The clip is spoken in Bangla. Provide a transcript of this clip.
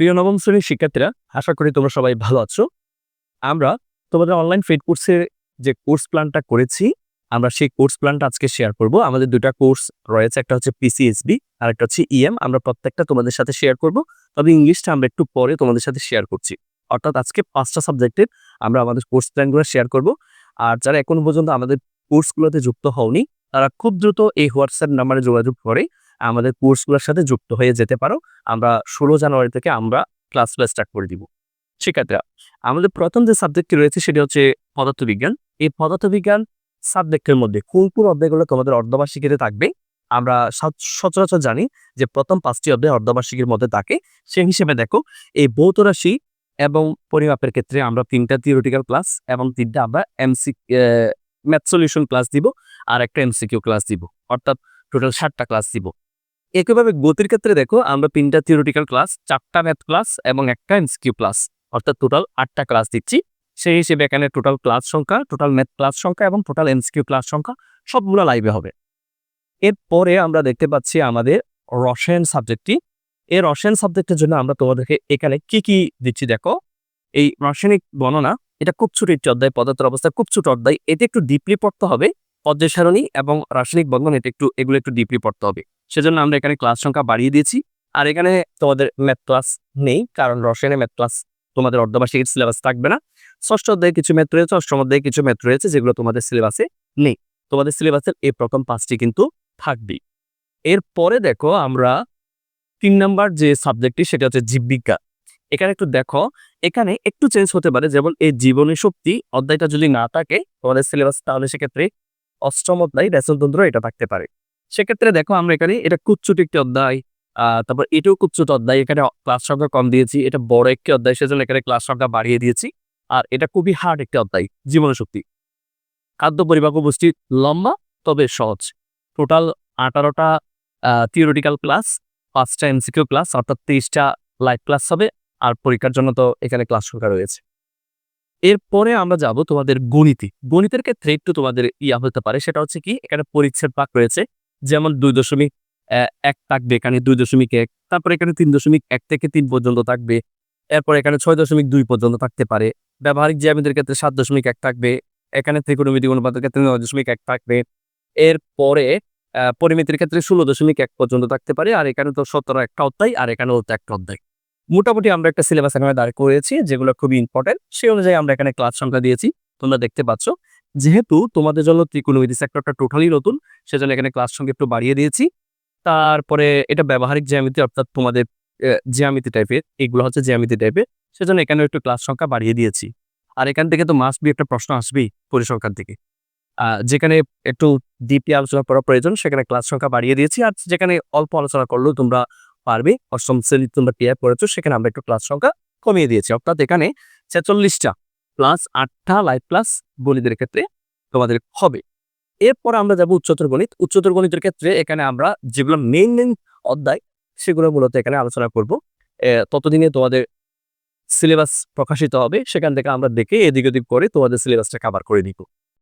প্রিয় নবম শ্রেণির শিক্ষার্থীরা, আশা করি তোমরা সবাই ভালো আছো। আমরা তোমাদের অনলাইন ফেড কোর্সের যে কোর্স প্ল্যানটা করেছি, আমরা সেই কোর্স প্ল্যানটা আজকে শেয়ার করব। আমাদের দুটা কোর্স রয়েছে, একটা হচ্ছে পিসিএসবি আর একটা হচ্ছে ইএম আমরা প্রত্যেকটা তোমাদের সাথে শেয়ার করব। তবে ইংলিশটা আমরা একটু পরে তোমাদের সাথে শেয়ার করছি। অর্থাৎ আজকে পাঁচটা সাবজেক্টের আমরা আমাদের কোর্স প্ল্যানগুলো শেয়ার করব। আর যারা এখন পর্যন্ত আমাদের কোর্সগুলোতে যুক্ত হওনি, তারা খুব দ্রুত এই হোয়াটসঅ্যাপ নাম্বারে যোগাযোগ করে। আমাদের কোর্সগুলোর সাথে যুক্ত হয়ে যেতে পারো। আমরা ষোলো জানুয়ারি থেকে আমরা ক্লাসগুলো স্টার্ট করে দিব। শিক্ষার্থীরা আমাদের প্রথম যে সাবজেক্টটি রয়েছে সেটি হচ্ছে পদার্থবিজ্ঞান। এই পদার্থবিজ্ঞান সাবজেক্টের মধ্যে কোন কোন অধ্যায়গুলো তোমাদের অর্ধবার্ষিকীতে থাকবে? আমরা সচরাচর জানি যে প্রথম পাঁচটি অধ্যায় অর্ধবার্ষিকীর মধ্যে থাকে। সেই হিসেবে দেখো, এই ভৌত রাশি এবং পরিমাপের ক্ষেত্রে আমরা তিনটা থিওরিটিক্যাল ক্লাস এবং তিনটা আমরা এমসি ম্যাথ সলিউশন ক্লাস দিব আর একটা এমসিকিউ ক্লাস দিব। অর্থাৎ টোটাল ষাটটা ক্লাস দিব। একইভাবে গতির ক্ষেত্রে দেখো, আমরা তিনটা থিওরিটিক্যাল ক্লাস চারটা ম্যাথ ক্লাস এবং একটা এমসিকিউ ক্লাস অর্থাৎ টোটাল আটটা ক্লাস দিচ্ছি। সেই হিসেবে এখানে টোটাল ক্লাস সংখ্যা টোটাল ম্যাথ ক্লাস সংখ্যা এবং টোটাল এমসিকিউ ক্লাস সংখ্যা সবগুলো লাইভে হবে। এরপরে আমরা দেখতে পাচ্ছি আমাদের রসায়ন সাবজেক্টটি এই রসায়ন সাবজেক্টের জন্য আমরা তোমাদেরকে এখানে কি কি দিচ্ছি দেখো? এই রাসায়নিক গণনা এটা খুব ছোট একটি অধ্যায়, পদার্থের অবস্থা খুব ছোট অধ্যায় এটা একটু ডিপলি পড়তে হবে পর্যায় সারণী এবং রাসায়নিক বন্ধন এটা একটু, এগুলো একটু ডিপলি পড়তে হবে। সেজন্য আমরা এখানে ক্লাস সংখ্যা বাড়িয়ে দিয়েছি। আর এখানে তোমাদের ম্যাথ ক্লাস নেই, কারণ রসায়নে ম্যাথ ক্লাস তোমাদের অর্ধবার্ষিক সিলেবাস থাকবে না। ষষ্ঠ অধ্যায়ে কিছু ম্যাথ রয়েছে, অষ্টম অধ্যায়ে কিছু ম্যাথ রয়েছে, যেগুলো তোমাদের সিলেবাসে নেই। তোমাদের সিলেবাসের এই প্রথম পাঁচটি কিন্তু থাকবেই। এরপরে দেখো আমরা তিন নাম্বার যে সাবজেক্টটি সেটা হচ্ছে জীববিজ্ঞান। এখানে একটু দেখো, এখানে একটু চেঞ্জ হতে পারে, যেমন এই জীবনী শক্তি অধ্যায়টা যদি না থাকে, তোমাদের সিলেবাস তাহলে সেক্ষেত্রে অষ্টম অধ্যায় রেশনতন্ত্র এটা থাকতে পারে। সেক্ষেত্রে দেখো আমরা এখানে, এটা খুব ছোট একটি অধ্যায়। তারপর এটাও খুব ছোট অধ্যায়। এখানে ক্লাস সংখ্যা কম দিয়েছি। এটা বড় একটি অধ্যায়, সেজন্য এখানে ক্লাস সংখ্যা বাড়িয়ে দিয়েছি। আর এটা খুবই হার্ড একটি অধ্যায় জীবন শক্তি খাদ্য পরিপাক পুষ্টি লম্বা, তবে সহজ। টোটাল আঠারোটা থিওরিটিক্যাল ক্লাস পাঁচটা এমসিকিউ ক্লাস অর্থাৎ তেইশটা লাইভ ক্লাস হবে। আর পরীক্ষার জন্য তো এখানে ক্লাস সংখ্যা রয়েছে। এরপরে আমরা যাব তোমাদের গণিতে। গণিতের ক্ষেত্রে একটু তোমাদের ইয়া হতে পারে, সেটা হচ্ছে কি, এখানে পরিচ্ছেদ পাক রয়েছে। যেমন দুই দশমিক এক থাকবে এখানে দুই দশমিক এক, তারপর এখানে তিন দশমিক এক থেকে তিন পর্যন্ত থাকবে, এরপর এখানে ছয় দশমিক দুই পর্যন্ত থাকতে পারে। ব্যবহারিক জ্যামিতির ক্ষেত্রে সাত দশমিক এক থাকবে, এখানে ত্রিকোণমিতি অনুপাতের ক্ষেত্রে নয় দশমিক এক থাকবে, এরপরে পরিমিতির ক্ষেত্রে ষোলো দশমিক এক পর্যন্ত থাকতে পারে, আর এখানে তো সতেরো একটা অধ্যায়, আর এখানেও তো একটা অধ্যায়। মোটামুটি আমরা একটা সিলেবাস এখানে দাঁড় করেছি, যেগুলো খুবই ইম্পর্টেন্ট সেই অনুযায়ী আমরা এখানে ক্লাস সংখ্যা দিয়েছি, তোমরা দেখতে পাচ্ছ। যেহেতু তোমাদের জন্য ত্রিকোণমিতি সেক্টরটা টোটালি নতুন, সেজন্য এখানে ক্লাস সংখ্যা একটু বাড়িয়ে দিয়েছি। তারপরে এটা ব্যবহারিক জ্যামিতি, অর্থাৎ তোমাদের জ্যামিতি টাইপের এগুলো হচ্ছে জ্যামিতি টাইপের সেজন্য এখানে একটু ক্লাস সংখ্যা বাড়িয়ে দিয়েছি। আর এখান থেকে তো মাস্ট বি একটা প্রশ্ন আসবেই পরিসংখ্যান থেকে। যেখানে একটু ডিপলি আলোচনা করা প্রয়োজন, সেখানে ক্লাস সংখ্যা বাড়িয়ে দিয়েছি। আর যেখানে অল্প আলোচনা করলেও তোমরা পারবে, অষ্টম শ্রেণি তোমরা টিআই পড়েছো সেখানে আমরা একটু ক্লাস সংখ্যা কমিয়ে দিয়েছি। অর্থাৎ এখানে ছেচল্লিশটা প্লাস আটটা লাইভ ক্লাস গণিতের ক্ষেত্রে তোমাদের হবে। এরপর আমরা যাব উচ্চতর গণিত। উচ্চতর গণিতের ক্ষেত্রে এখানে আমরা যেগুলো মেইন মেইন অধ্যায়, সেগুলো মূলত এখানে আলোচনা করব। ততদিনে তোমাদের সিলেবাস প্রকাশিত হবে। সেখান থেকে আমরা দেখে এদিক ওদিক করে তোমাদের সিলেবাসটা কাভার করে দিব